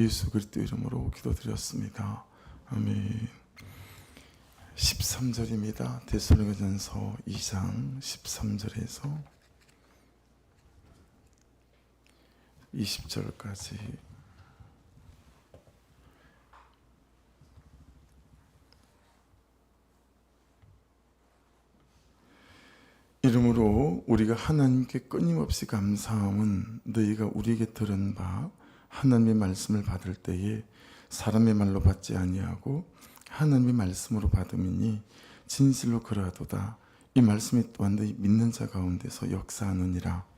예수 그리스도 이름으로 기도드렸습니다. 아멘. 13절입니다. 데살로니가전서 2장 13절에서 20절까지 이름으로 우리가 하나님께 끊임없이 감사함은 너희가 우리에게 들은 바 하나님의 말씀을 받을 때에 사람의 말로 받지 아니하고 하나님의 말씀으로 받음이니 진실로 그러하도다. 이 말씀이 너희 믿는 자 가운데서 역사하느니라.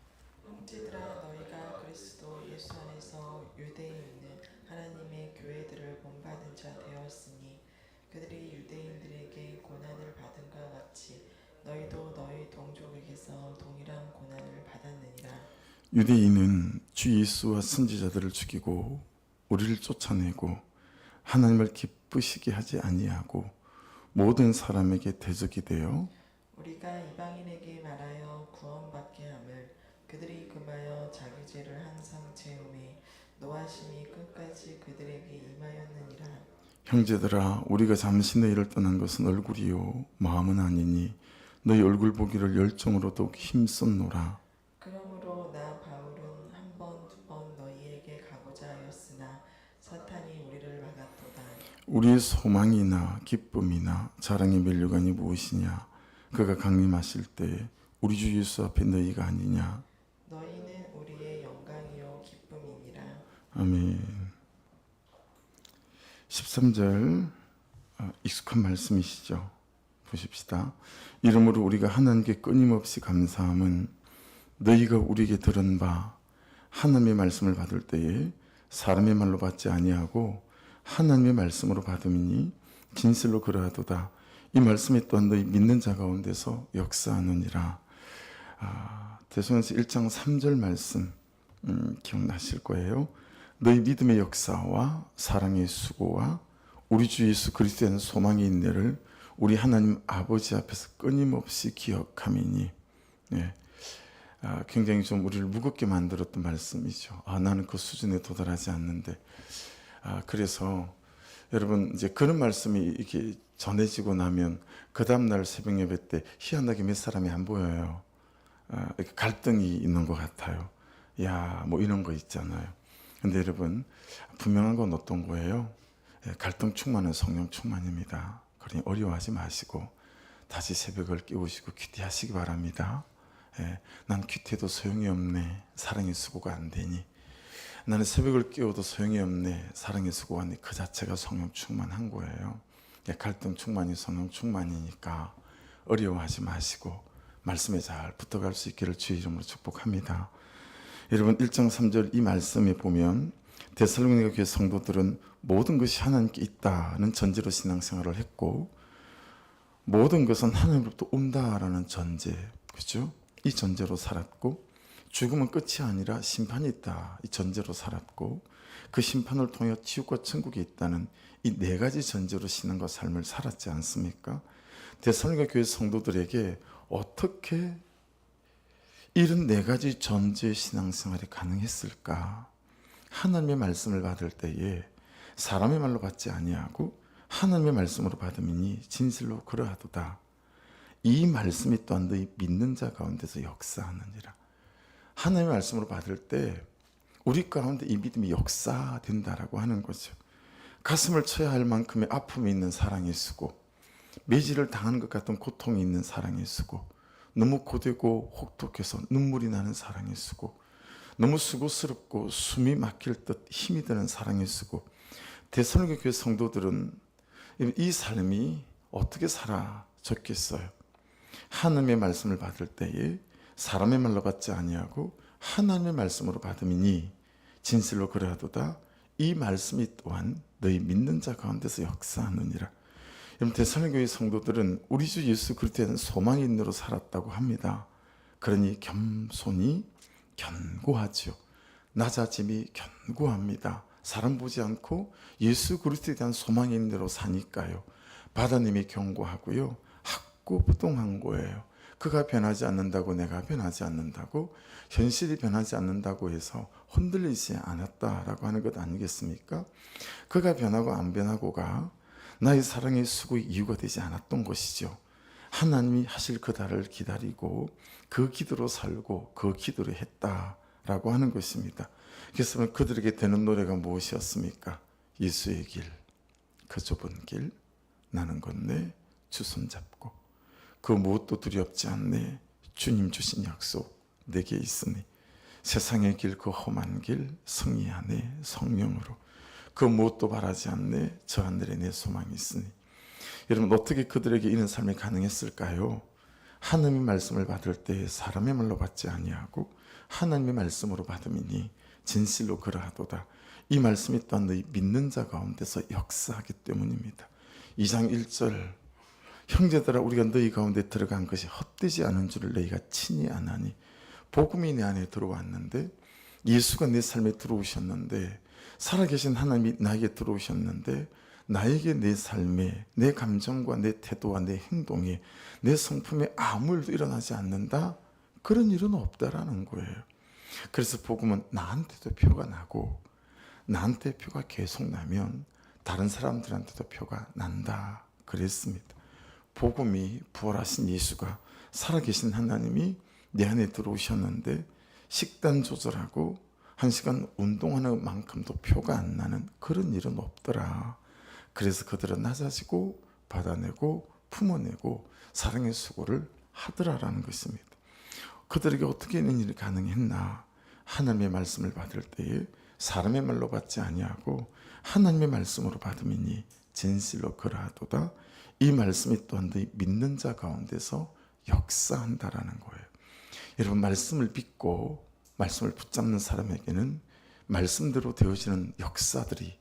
받은 주 예수와 선지자들을 죽이고 우리를 쫓아내고 하나님을 기쁘시게 하지 아니하고 모든 사람에게 대적이 되어 우리가 이방인에게 말하여 구원받게 함을 그들이 금하여 자기 죄를 항상 채우매 노하심이 끝까지 그들에게 임하였느니라. 형제들아 우리가 잠시 너희를 떠난 것은 얼굴이요 마음은 아니니 너희 얼굴 보기를 열정으로 더욱 힘썼노라 우리의 소망이나 기쁨이나 자랑의 멸류관이 무엇이냐? 그가 강림하실 때 우리 주 예수 앞에 너희가 아니냐? 너희는 우리의 영광이요 기쁨이니라. 아멘. 13절 어, 익숙한 말씀이시죠? 보십시다. 이름으로 우리가 하나님께 끊임없이 감사함은 너희가 우리에게 들은 바 하나님의 말씀을 받을 때에 사람의 말로 받지 아니하고 하나님의 말씀으로 받음이니 진실로 그러하도다 이 말씀이 또한 너희 믿는 자 가운데서 역사하느니라 아, 대소연서 1장 3절 말씀 음, 기억나실 거예요. 너희 믿음의 역사와 사랑의 수고와 우리 주 예수 그리스도에 대한 소망의 인내를 우리 하나님 아버지 앞에서 끊임없이 기억함이니 네. 아, 굉장히 좀 우리를 무겁게 만들었던 말씀이죠. 아, 나는 그 수준에 도달하지 않는데 아, 그래서 여러분 이제 그런 말씀이 이렇게 전해지고 나면 그 다음 날 새벽 예배 때 희한하게 몇 사람이 안 보여요. 아, 갈등이 있는 것 같아요. 야, 뭐 이런 거 있잖아요. 근데 여러분 분명한 건 어떤 거예요? 예, 갈등 충만은 성령 충만입니다. 그러니 어려워하지 마시고 다시 새벽을 깨우시고 큐티하시기 바랍니다. 예, 난 큐티해도 소용이 없네. 사랑의 수고가 안 되니. 나는 새벽을 깨워도 소용이 없네. 사랑의 돼. 그 자체가 성령 충만한 거예요. 예, 갈등 충만이 성령 충만이니까 어려워하지 마시고 말씀에 잘 붙어갈 수 있기를 주의 이름으로 축복합니다. 여러분 1장 3절 이 말씀에 보면 데살로니가 교회 성도들은 모든 것이 하나님께 있다는 전제로 신앙생활을 했고 모든 것은 하나님으로부터 온다라는 전제 그죠? 이 전제로 살았고 죽음은 끝이 아니라 심판이 있다 이 전제로 살았고 그 심판을 통해 지옥과 천국이 있다는 이 네 가지 전제로 신앙과 삶을 살았지 않습니까? 데살로니가 교회 성도들에게 어떻게 이런 네 가지 전제 신앙생활이 가능했을까? 하나님의 말씀을 받을 때에 사람의 말로 받지 아니하고 하나님의 말씀으로 받음이니 진실로 그러하도다. 이 말씀이 또한 너희 믿는 자 가운데서 역사하느니라. 하나님의 말씀으로 받을 때 우리 가운데 이 믿음이 역사된다라고 하는 거죠. 가슴을 쳐야 할 만큼의 아픔이 있는 사랑의 수고, 매질을 당한 것 같은 고통이 있는 사랑의 수고, 너무 고되고 혹독해서 눈물이 나는 사랑의 수고, 너무 수고스럽고 숨이 막힐 듯 힘이 드는 사랑의 수고. 대선교 교회 성도들은 이 삶이 어떻게 살아졌겠어요? 하나님의 말씀을 받을 때에 사람의 말로 받지 아니하고 하나님의 말씀으로 받음이니 진실로 그래하도다. 이 말씀이 또한 너희 믿는 자 가운데서 역사하느니라. 여러분 대선교회 성도들은 우리 주 예수 그리스도에 대한 소망이 있는 대로 살았다고 합니다. 그러니 겸손이 견고하죠. 낮아짐이 견고합니다. 사람 보지 않고 예수 그리스도에 대한 소망이 있는 대로 사니까요. 바다님이 견고하고요. 학고부동한 거예요. 그가 변하지 않는다고 내가 변하지 않는다고 현실이 변하지 않는다고 해서 흔들리지 않았다라고 하는 것 아니겠습니까? 그가 변하고 안 변하고가 나의 사랑의 수고의 이유가 되지 않았던 것이죠. 하나님이 하실 그 달을 기다리고 그 기도로 살고 그 기도를 했다라고 하는 것입니다. 그래서 그들에게 되는 노래가 무엇이었습니까? 예수의 길, 그 좁은 길, 나는 건네 주 손잡고 그 무엇도 두렵지 않네 주님 주신 약속 내게 있으니 세상의 길 그 험한 길 성리 안에 성령으로 그 무엇도 바라지 않네 저 하늘에 내 소망이 있으니 여러분 어떻게 그들에게 이런 삶이 가능했을까요? 하나님의 말씀을 받을 때 사람의 말로 받지 아니하고 하나님의 말씀으로 받음이니 진실로 그러하도다. 이 말씀이 또한 너희 믿는 자 가운데서 역사하기 때문입니다. 2장 1절 형제들아 우리가 너희 가운데 들어간 것이 헛되지 않은 줄을 너희가 친히 아나니 복음이 내 안에 들어왔는데 예수가 내 삶에 들어오셨는데 살아계신 하나님이 나에게 들어오셨는데 나에게 내 삶에 내 감정과 내 태도와 내 행동에 내 성품에 아무 일도 일어나지 않는다 그런 일은 없다라는 거예요. 그래서 복음은 나한테도 표가 나고 나한테 표가 계속 나면 다른 사람들한테도 표가 난다 그랬습니다. 복음이 부활하신 예수가 살아계신 하나님이 내 안에 들어오셨는데 식단 조절하고 한 시간 운동하는 만큼도 표가 안 나는 그런 일은 없더라. 그래서 그들은 낮아지고 받아내고 품어내고 사랑의 수고를 하더라라는 것입니다. 그들에게 어떻게 이런 일이 가능했나? 하나님의 말씀을 받을 때에 사람의 말로 받지 아니하고 하나님의 말씀으로 받음이니 진실로 그러하도다. 이 말씀이 또한 믿는 자 가운데서 역사한다라는 거예요. 여러분 말씀을 믿고 말씀을 붙잡는 사람에게는 말씀대로 되어지는 역사들이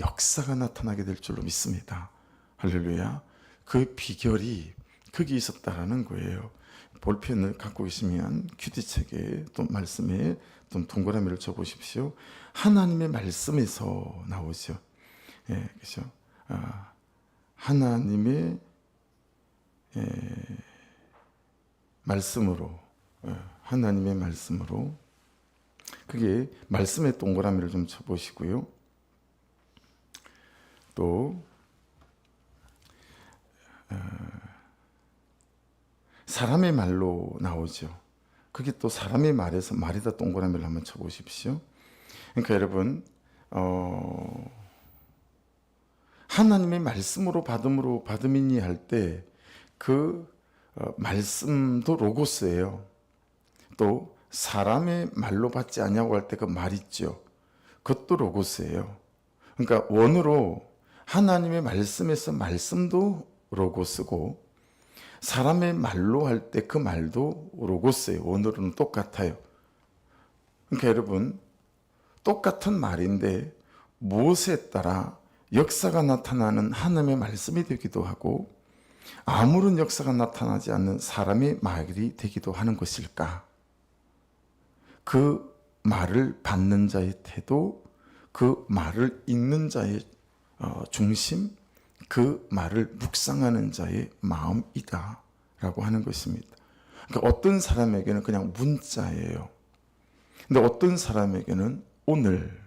역사가 나타나게 될 줄로 믿습니다. 할렐루야. 그 비결이 거기 있었다라는 거예요. 볼펜을 갖고 계시면 큐티 책에 또 말씀에 또 동그라미를 쳐 보십시오. 하나님의 말씀에서 나오죠. 예, 그죠? 아, 하나님의 예, 말씀으로 예, 하나님의 말씀으로 그게 말씀의 동그라미를 좀 쳐보시고요. 또 어, 사람의 말로 나오죠. 그게 또 사람의 말에서 말에다 동그라미를 한번 쳐보십시오. 그러니까 여러분 어, 하나님의 말씀으로 받음으로 받음이니 할 때그 어, 말씀도 로고스예요. 또 사람의 말로 받지 않냐고 할 때 그 말 있죠. 그것도 로고스예요. 그러니까 원으로 하나님의 말씀에서 말씀도 로고스고 사람의 말로 할 때 그 말도 로고스예요. 원어로는 똑같아요. 그러니까 여러분 똑같은 말인데 무엇에 따라 역사가 나타나는 하나님의 말씀이 되기도 하고 아무런 역사가 나타나지 않는 사람의 말이 되기도 하는 것일까? 그 말을 받는 자의 태도, 그 말을 읽는 자의 어, 중심, 그 말을 묵상하는 자의 마음이다 라고 하는 것입니다. 그러니까 어떤 사람에게는 그냥 문자예요. 근데 어떤 사람에게는 오늘,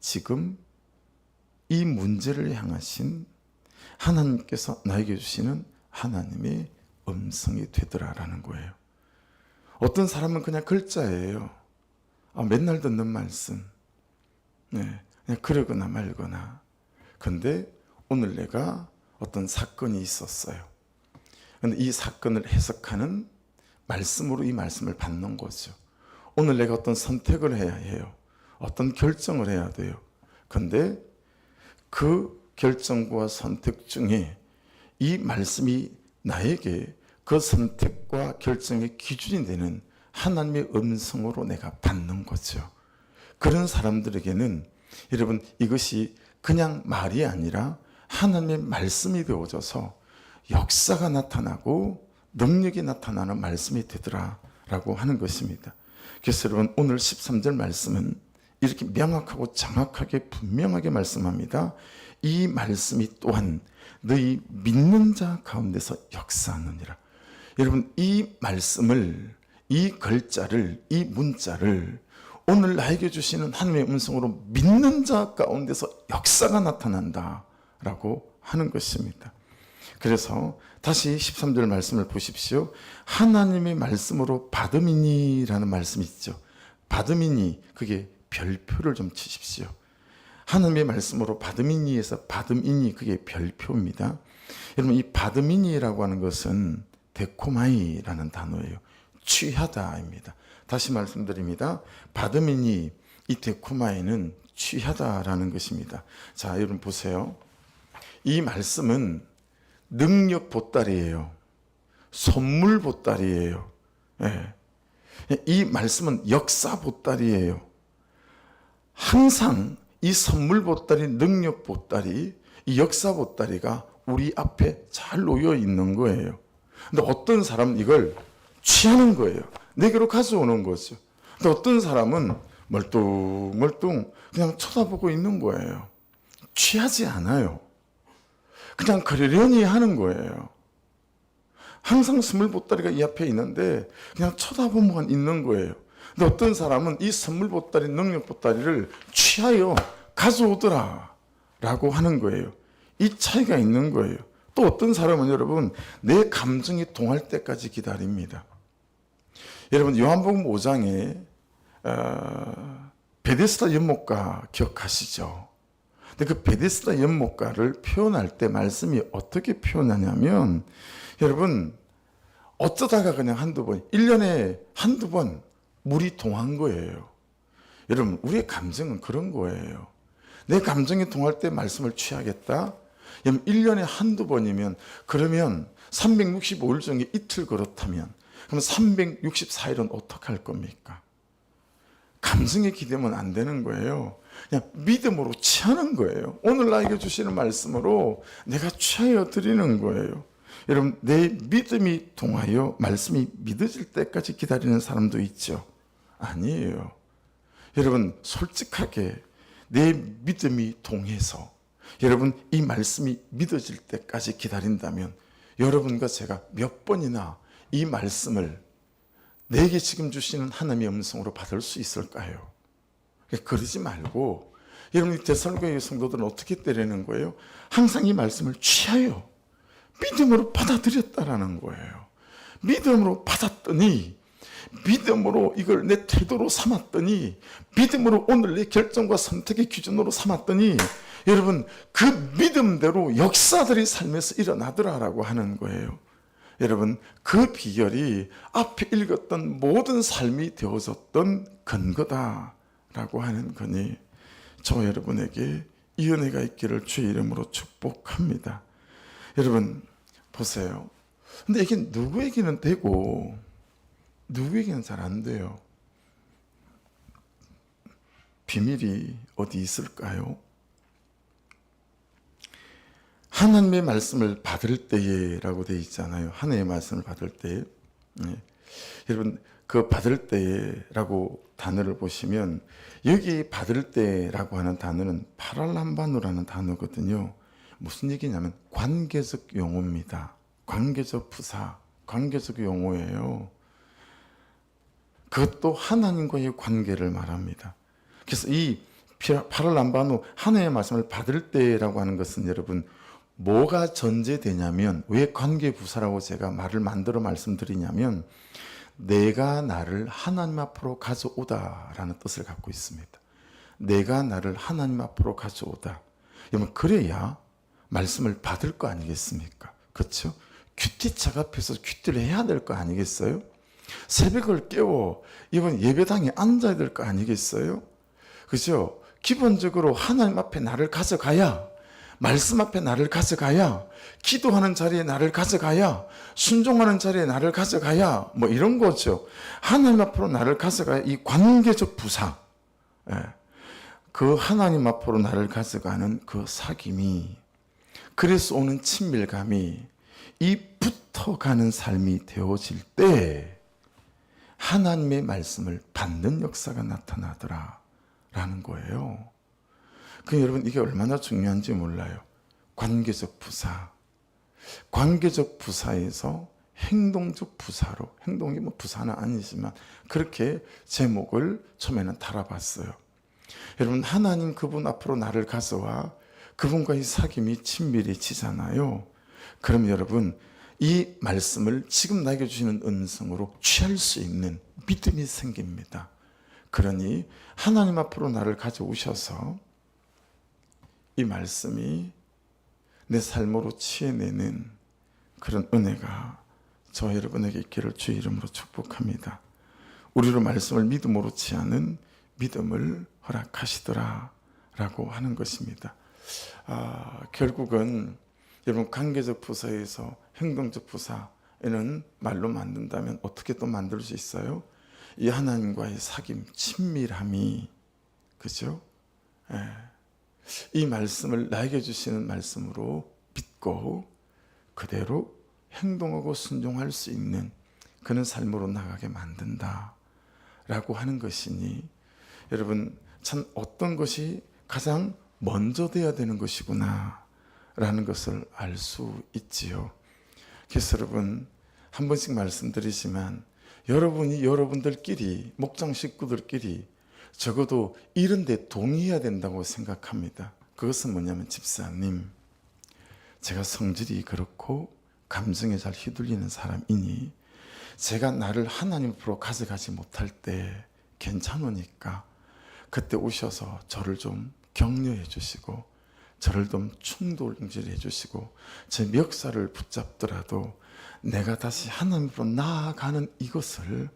지금 이 문제를 향하신 하나님께서 나에게 주시는 하나님의 음성이 되더라라는 거예요. 어떤 사람은 그냥 글자예요. 아, 맨날 듣는 말씀. 네, 그냥 그러거나 말거나. 근데 오늘 내가 어떤 사건이 있었어요. 근데 이 사건을 해석하는 말씀으로 이 말씀을 받는 거죠. 오늘 내가 어떤 선택을 해야 해요. 어떤 결정을 해야 돼요. 근데 그 결정과 선택 중에 이 말씀이 나에게 그 선택과 결정의 기준이 되는 하나님의 음성으로 내가 받는 거죠. 그런 사람들에게는 여러분 이것이 그냥 말이 아니라 하나님의 말씀이 되어져서 역사가 나타나고 능력이 나타나는 말씀이 되더라라고 하는 것입니다. 그래서 여러분 오늘 13절 말씀은 이렇게 명확하고 정확하게 분명하게 말씀합니다. 이 말씀이 또한 너희 믿는 자 가운데서 역사하느니라. 여러분 이 말씀을 이 글자를 이 문자를 오늘 나에게 주시는 하나님의 음성으로 믿는 자 가운데서 역사가 나타난다라고 하는 것입니다. 그래서 다시 13절 말씀을 보십시오. 하나님의 말씀으로 받음이니라는 말씀이 있죠. 받음이니 그게 별표를 좀 치십시오. 하나님의 말씀으로 받음이니에서 받음이니 그게 별표입니다. 여러분 이 받음이니라고 하는 것은 데코마이라는 단어예요. 취하다입니다. 다시 말씀드립니다. 받음이니 이 데코마이는 취하다라는 것입니다. 자, 여러분 보세요. 이 말씀은 능력 보따리예요. 선물 보따리예요. 예. 이 말씀은 역사 보따리예요. 항상 이 선물 보따리, 능력 보따리, 이 역사 보따리가 우리 앞에 잘 놓여 있는 거예요. 근데 어떤 사람은 이걸 취하는 거예요. 내게로 가져오는 거죠. 근데 어떤 사람은 멀뚱멀뚱 그냥 쳐다보고 있는 거예요. 취하지 않아요. 그냥 그러려니 하는 거예요. 항상 선물 보따리가 이 앞에 있는데 그냥 쳐다보면 있는 거예요. 근데 어떤 사람은 이 선물 보따리, 능력 보따리를 취하여 가져오더라 라고 하는 거예요. 이 차이가 있는 거예요. 또 어떤 사람은 여러분 내 감정이 동할 때까지 기다립니다. 여러분 요한복음 5장에 어, 베데스다 연못가 기억하시죠? 근데 그 베데스다 연못가를 표현할 때 말씀이 어떻게 표현하냐면 여러분 어쩌다가 그냥 한두 번 1년에 한두 번 물이 동한 거예요. 여러분 우리의 감정은 그런 거예요. 내 감정이 동할 때 말씀을 취하겠다. 여러분 1년에 한두 번이면 그러면 365일 중에 이틀 그렇다면 그럼 364일은 어떻게 할 겁니까? 감성에 기대면 안 되는 거예요. 그냥 믿음으로 취하는 거예요. 오늘 나에게 주시는 말씀으로 내가 취하여 드리는 거예요. 여러분, 내 믿음이 통하여 말씀이 믿어질 때까지 기다리는 사람도 있죠. 아니에요. 여러분, 솔직하게 내 믿음이 통해서 여러분, 이 말씀이 믿어질 때까지 기다린다면 여러분과 제가 몇 번이나 이 말씀을 내게 지금 주시는 하나님의 음성으로 받을 수 있을까요? 그러지 말고 여러분 데살로니가 성도들은 어떻게 때리는 거예요? 항상 이 말씀을 취하여 믿음으로 받아들였다라는 거예요. 믿음으로 받았더니 믿음으로 이걸 내 태도로 삼았더니 믿음으로 오늘 내 결정과 선택의 기준으로 삼았더니 여러분 그 믿음대로 역사들이 삶에서 일어나더라라고 하는 거예요. 여러분 그 비결이 앞에 읽었던 모든 삶이 되어졌던 근거다라고 하는 거니 저 여러분에게 이 은혜가 있기를 주의 이름으로 축복합니다. 여러분 보세요. 근데 이게 누구에게는 되고 누구에게는 잘 안 돼요. 비밀이 어디 있을까요? 하나님의 말씀을 받을 때에라고 되어 있잖아요. 하나님의 말씀을 받을 때에. 네. 여러분, 그 받을 때라고 단어를 보시면 여기 받을 때라고 하는 단어는 파랄람바노라는 단어거든요. 무슨 얘기냐면 관계적 용어입니다. 관계적 부사, 관계적 용어예요. 그것도 하나님과의 관계를 말합니다. 그래서 이 파랄람바노 하나님의 말씀을 받을 때라고 하는 것은 여러분 뭐가 전제되냐면 왜 관계 부사라고 제가 말을 만들어 말씀드리냐면 내가 나를 하나님 앞으로 가져오다라는 뜻을 갖고 있습니다. 내가 나를 하나님 앞으로 가져오다. 여러분 그래야 말씀을 받을 거 아니겠습니까? 그렇죠? 큐티착 앞에서 큐티를 해야 될 거 아니겠어요? 새벽을 깨워 이번 예배당에 앉아야 될 거 아니겠어요? 그죠? 기본적으로 하나님 앞에 나를 가져가야 말씀 앞에 나를 가져가야 기도하는 자리에 나를 가져가야 순종하는 자리에 나를 가져가야 뭐 이런 거죠. 하나님 앞으로 나를 가져가야 이 관계적 부상 예. 그 하나님 앞으로 나를 가져가는 그 사귐이 그래서 오는 친밀감이 이 붙어가는 삶이 되어질 때 하나님의 말씀을 받는 역사가 나타나더라 라는 거예요. 그 여러분 이게 얼마나 중요한지 몰라요. 관계적 부사. 관계적 부사에서 행동적 부사로 행동이 뭐 부사는 아니지만 그렇게 제목을 처음에는 달아봤어요. 여러분 하나님 그분 앞으로 나를 가져와 그분과의 사귐이 친밀해지잖아요. 그럼 여러분 이 말씀을 지금 나에게 주시는 은성으로 취할 수 있는 믿음이 생깁니다. 그러니 하나님 앞으로 나를 가져오셔서 이 말씀이 내 삶으로 취해내는 그런 은혜가 저 여러분에게 있기를 주의 이름으로 축복합니다. 우리로 말씀을 믿음으로 취하는 믿음을 허락하시더라 라고 하는 것입니다. 아, 결국은 여러분 관계적 부사에서 행동적 부사에는 말로 만든다면 어떻게 또 만들 수 있어요? 이 하나님과의 사귐, 친밀함이 그죠? 예. 이 말씀을 나에게 주시는 말씀으로 믿고 그대로 행동하고 순종할 수 있는 그런 삶으로 나가게 만든다라고 하는 것이니 여러분 참 어떤 것이 가장 먼저 돼야 되는 것이구나 라는 것을 알 수 있지요. 그래서 여러분 한 번씩 말씀드리지만 여러분이 여러분들끼리 목장 식구들끼리 적어도 이런데 동의해야 된다고 생각합니다. 그것은 뭐냐면 집사님, 제가 성질이 그렇고 감정에 잘 휘둘리는 사람이니 제가 나를 하나님 앞으로 가져가지 못할 때 괜찮으니까 그때 오셔서 저를 좀 격려해 주시고 저를 좀 충돌질해 주시고 제 멱살을 붙잡더라도 내가 다시 하나님으로 나아가는 이것을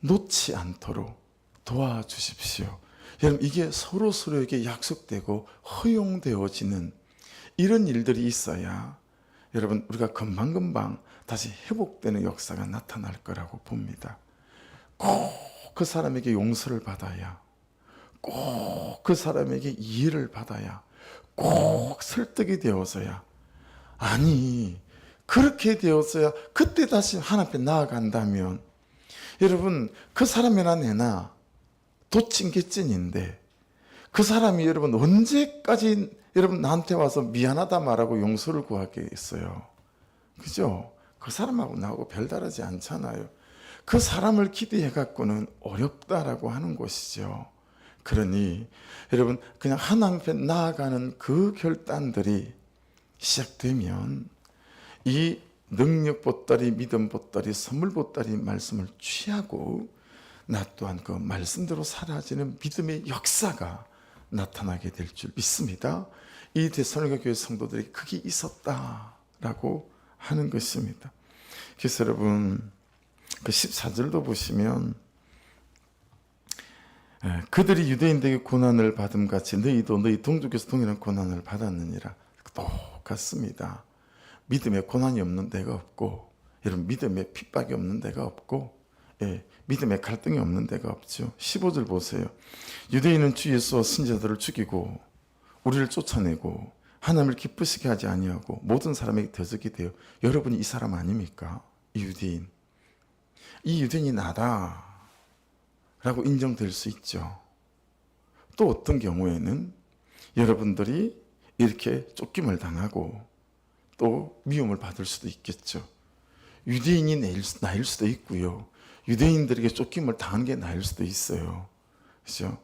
놓지 않도록 도와주십시오. 여러분 이게 서로 서로에게 약속되고 허용되어지는 이런 일들이 있어야 여러분 우리가 금방금방 다시 회복되는 역사가 나타날 거라고 봅니다. 꼭 그 사람에게 용서를 받아야 꼭 그 사람에게 이해를 받아야 꼭 설득이 되어서야 아니 그렇게 되어서야 그때 다시 하나님 앞에 나아간다면 여러분 그 사람이나 내나 도찐개찐인데 그 사람이 여러분 언제까지 여러분 나한테 와서 미안하다 말하고 용서를 구하겠어요. 그죠? 그 사람하고 나하고 별다르지 않잖아요. 그 사람을 기대해 갖고는 어렵다라고 하는 것이죠. 그러니 여러분 그냥 하나님 앞에 나아가는 그 결단들이 시작되면 이 능력 보따리, 믿음 보따리, 선물 보따리 말씀을 취하고 나 또한 그 말씀대로 사라지는 믿음의 역사가 나타나게 될 줄 믿습니다. 이 대선과 교회 성도들이 그게 있었다라고 하는 것입니다. 그래서 여러분 그 14절도 보시면 예, 그들이 유대인들에게 고난을 받음 같이 너희도 너희 동족에서 동일한 고난을 받았느니라 똑같습니다. 믿음에 고난이 없는 데가 없고 여러분 믿음에 핍박이 없는 데가 없고 예, 믿음에 갈등이 없는 데가 없죠. 15절 보세요. 유대인은 주 예수와 신자들을 죽이고 우리를 쫓아내고 하나님을 기쁘시게 하지 아니하고 모든 사람에게 대적이 되어 여러분이 이 사람 아닙니까? 이 유대인. 이 유대인이 나다. 라고 인정될 수 있죠. 또 어떤 경우에는 여러분들이 이렇게 쫓김을 당하고 또 미움을 받을 수도 있겠죠. 유대인이 나일, 수도 있고요. 유대인들에게 쫓김을 당한 게 나일 수도 있어요. 그죠?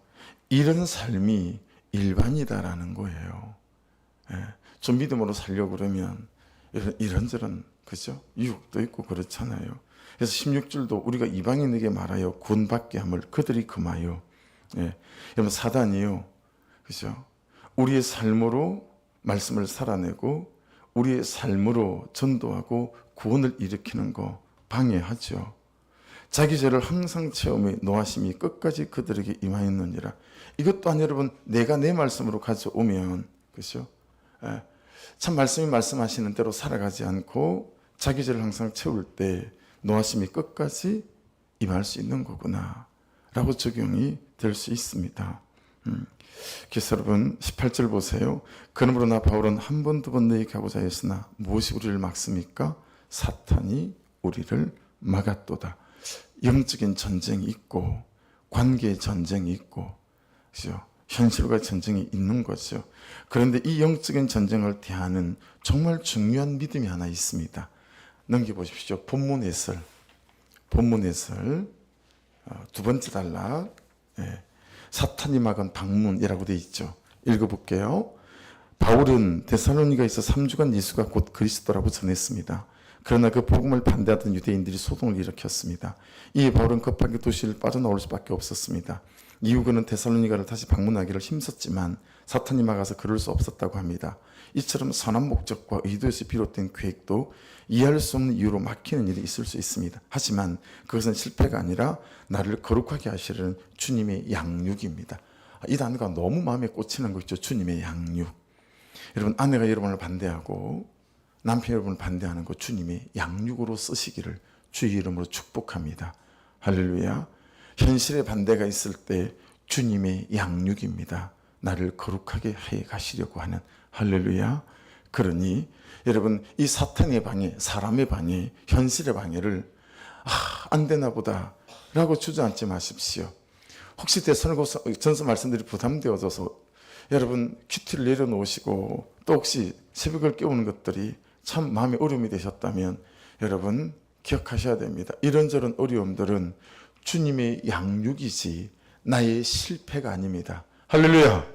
이런 삶이 일반이다라는 거예요. 예, 좀 믿음으로 살려고 그러면 이런, 이런저런, 그죠? 유혹도 있고 그렇잖아요. 그래서 16절도 우리가 이방인에게 말하여 구원받게 함을 그들이 금하여. 예, 여러분, 사단이요. 그죠? 우리의 삶으로 말씀을 살아내고 우리의 삶으로 전도하고 구원을 일으키는 거 방해하죠. 자기 죄를 항상 체험해 노하심이 끝까지 그들에게 임하였느니라. 이것 또한 여러분 내가 내 말씀으로 가져오면 그죠? 예. 참 말씀이 말씀하시는 대로 살아가지 않고 자기 죄를 항상 채울 때 노하심이 끝까지 임할 수 있는 거구나. 라고 적용이 될 수 있습니다. 음. 그래서 여러분 18절 보세요. 그러므로 나 바울은 한 번 두번 너희에게 하고자 했으나 무엇이 우리를 막습니까? 사탄이 우리를 막았도다. 영적인 전쟁이 있고 관계의 전쟁이 있고 그죠? 현실과 전쟁이 있는 거죠. 그런데 이 영적인 전쟁을 대하는 정말 중요한 믿음이 하나 있습니다. 넘겨보십시오. 본문 해설. 본문 해설. 어, 두 번째 단락. 예. 사탄이 막은 방문이라고 되어 있죠. 읽어볼게요. 바울은 데살로니가에서 3주간 예수가 곧 그리스도라고 전했습니다. 그러나 그 복음을 반대하던 유대인들이 소동을 일으켰습니다. 이에 바울은 급하게 도시를 빠져나올 수밖에 없었습니다. 이후 그는 데살로니가를 다시 방문하기를 힘썼지만 사탄이 막아서 그럴 수 없었다고 합니다. 이처럼 선한 목적과 의도에서 비롯된 계획도 이해할 수 없는 이유로 막히는 일이 있을 수 있습니다. 하지만 그것은 실패가 아니라 나를 거룩하게 하시는 주님의 양육입니다. 이 단어가 너무 마음에 꽂히는 거 있죠. 주님의 양육. 여러분 아내가 여러분을 반대하고 남편 여러분을 반대하는 거 주님의 양육으로 쓰시기를 주의 이름으로 축복합니다. 할렐루야. 현실의 반대가 있을 때 주님의 양육입니다. 나를 거룩하게 해 가시려고 하는 할렐루야. 그러니 여러분 이 사탄의 방해, 사람의 방해, 현실의 방해를 아, 안 되나 보다라고 주저앉지 마십시오. 혹시 대선고서 전서 말씀들이 부담되어져서 여러분 큐티를 내려놓으시고 또 혹시 새벽을 깨우는 것들이 참 마음에 어려움이 되셨다면 여러분 기억하셔야 됩니다. 이런저런 어려움들은 주님의 양육이지 나의 실패가 아닙니다. 할렐루야.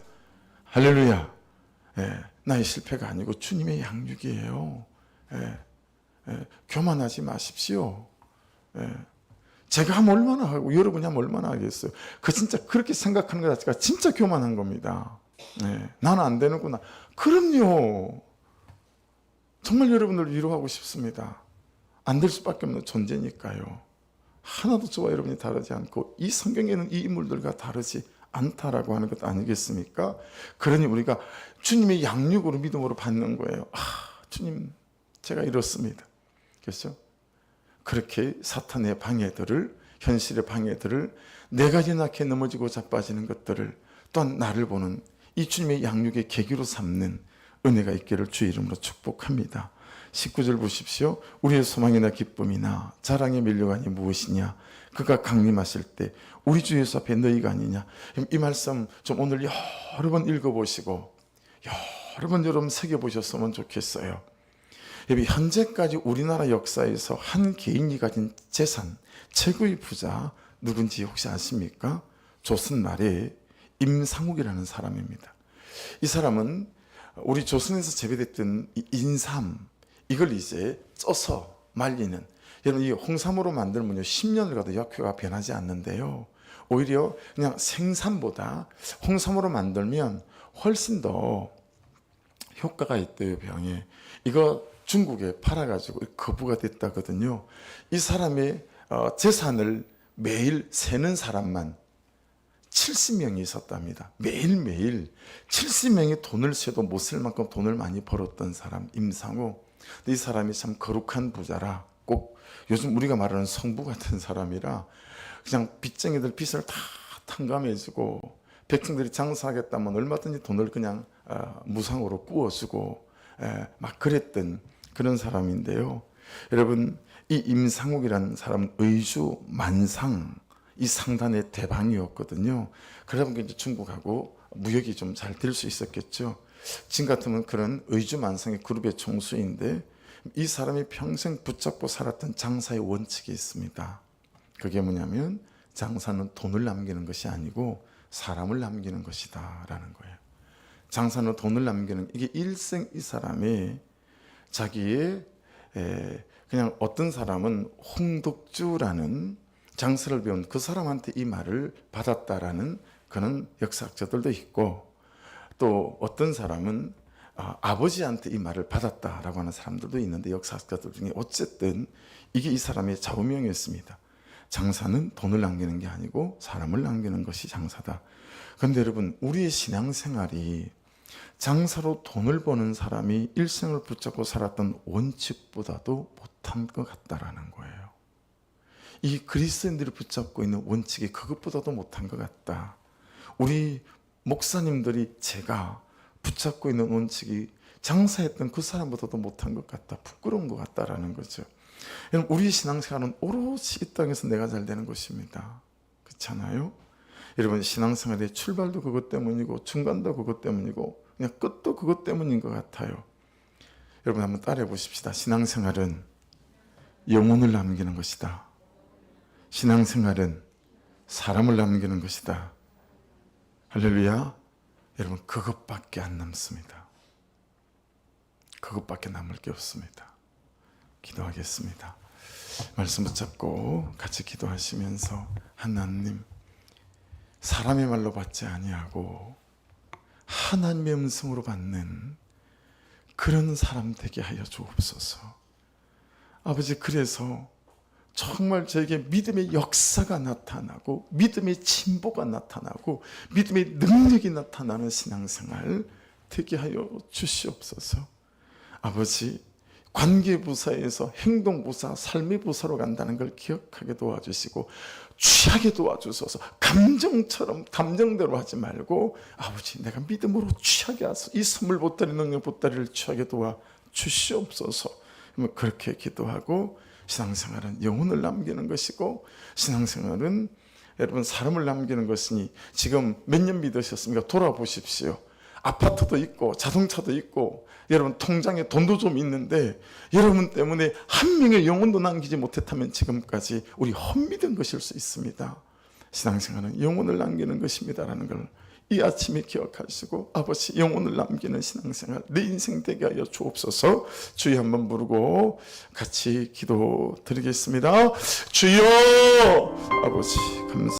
할렐루야. 예, 나의 실패가 아니고 주님의 양육이에요. 예, 예, 교만하지 마십시오. 예. 제가 하면 얼마나 하고 여러분이 하면 얼마나 하겠어요. 그 진짜 그렇게 생각하는 것 자체가 진짜 교만한 겁니다. 네, 나는 안 되는구나. 그럼요. 정말 여러분을 위로하고 싶습니다. 안 될 수밖에 없는 존재니까요. 하나도 저와 여러분이 다르지 않고 이 성경에는 이 인물들과 다르지 않다라고 하는 것 아니겠습니까? 그러니 우리가 주님의 양육으로 믿음으로 받는 거예요. 아, 주님, 제가 이렇습니다. 그렇죠? 그렇게 사탄의 방해들을 현실의 방해들을 내가 지나게 넘어지고 자빠지는 것들을 또한 나를 보는 이 주님의 양육의 계기로 삼는 은혜가 있기를 주의 이름으로 축복합니다. 19절 보십시오. 우리의 소망이나 기쁨이나 자랑의 밀려간이 무엇이냐? 그가 강림하실 때 우리 주 예수 앞에 너희가 아니냐? 이 말씀 좀 오늘 여러 번 읽어보시고 여러 번 여러분 새겨보셨으면 좋겠어요. 현재까지 우리나라 역사에서 한 개인이 가진 재산 최고의 부자 누군지 혹시 아십니까? 조선 말에 임상욱이라는 사람입니다. 이 사람은 우리 조선에서 재배됐던 이 인삼 이걸 이제 쪄서 말리는 여러분 이 홍삼으로 만들면요 10년을 가도 역효가 변하지 않는데요. 오히려 그냥 생삼보다 홍삼으로 만들면 훨씬 더 효과가 있대요 병에 이거 중국에 팔아가지고 거부가 됐다거든요. 이 사람의 어, 재산을 매일 세는 사람만 70명이 있었답니다. 매일매일 70명이 돈을 세도 못 쓸 만큼 돈을 많이 벌었던 사람. 근데 이 사람이 참 거룩한 부자라 꼭 요즘 우리가 말하는 성부 같은 사람이라 그냥 빚쟁이들 빚을 다 탕감해주고 백성들이 장사하겠다면 얼마든지 돈을 그냥 어, 무상으로 구워주고 에, 막 그랬던 그런 사람인데요. 여러분 이 임상욱이라는 사람은 의주 만상 이 상단의 대방이었거든요. 그러다 보니까 이제 중국하고 무역이 좀 잘 될 수 있었겠죠. 지금 같으면 그런 의주 만상의 그룹의 총수인데 이 사람이 평생 붙잡고 살았던 장사의 원칙이 있습니다. 그게 뭐냐면 장사는 돈을 남기는 것이 아니고 사람을 남기는 것이다라는 거예요. 장사는 돈을 남기는 이게 일생 이 사람의 자기의 에, 그냥 어떤 사람은 홍덕주라는 장사를 배운 그 사람한테 이 말을 받았다라는 그런 역사학자들도 있고 또 어떤 사람은 아, 아버지한테 이 말을 받았다라고 하는 사람들도 있는데 역사학자들 중에 어쨌든 이게 이 사람의 좌우명이었습니다. 장사는 돈을 남기는 게 아니고 사람을 남기는 것이 장사다. 그런데 여러분 우리의 신앙생활이 장사로 돈을 버는 사람이 일생을 붙잡고 살았던 원칙보다도 못한 것 같다라는 거예요. 이 그리스도인들이 붙잡고 있는 원칙이 그것보다도 못한 것 같다. 우리 목사님들이 제가 붙잡고 있는 원칙이 장사했던 그 사람보다도 못한 것 같다. 부끄러운 것 같다라는 거죠. 우리 신앙생활은 오롯이 이 땅에서 내가 잘 되는 것입니다. 그렇잖아요? 여러분 신앙생활의 출발도 그것 때문이고 중간도 그것 때문이고 그냥 끝도 그것 때문인 것 같아요. 여러분 한번 따라해 보십시다. 신앙생활은 영혼을 남기는 것이다. 신앙생활은 사람을 남기는 것이다. 할렐루야. 여러분 그것밖에 안 남습니다. 그것밖에 남을 게 없습니다. 기도하겠습니다. 말씀 붙잡고 같이 기도하시면서 하나님 사람의 말로 받지 아니하고 하나님의 음성으로 받는 그런 사람 되게 하여 주옵소서. 아버지 그래서 정말 저에게 믿음의 역사가 나타나고 믿음의 진보가 나타나고 믿음의 능력이 나타나는 신앙생활 되게 하여 주시옵소서. 아버지 관계부사에서 행동부사, 삶의 부사로 간다는 걸 기억하게 도와주시고 취하게 도와주소서. 감정처럼 감정대로 하지 말고 아버지 내가 믿음으로 취하게 하소서. 이 선물 보따리 능력 보따리를 취하게 도와 주시옵소서. 뭐 그렇게 기도하고 신앙생활은 영혼을 남기는 것이고 신앙생활은 여러분 사람을 남기는 것이니 지금 몇 년 믿으셨습니까? 돌아보십시오. 아파트도 있고 자동차도 있고 여러분 통장에 돈도 좀 있는데 여러분 때문에 한 명의 영혼도 남기지 못했다면 지금까지 우리 헛믿은 것일 수 있습니다. 신앙생활은 영혼을 남기는 것입니다라는 걸 이 아침에 기억하시고 아버지 영혼을 남기는 신앙생활 내 인생 되게 하여 주옵소서 주여 한번 부르고 같이 기도 드리겠습니다. 주여 아버지 감사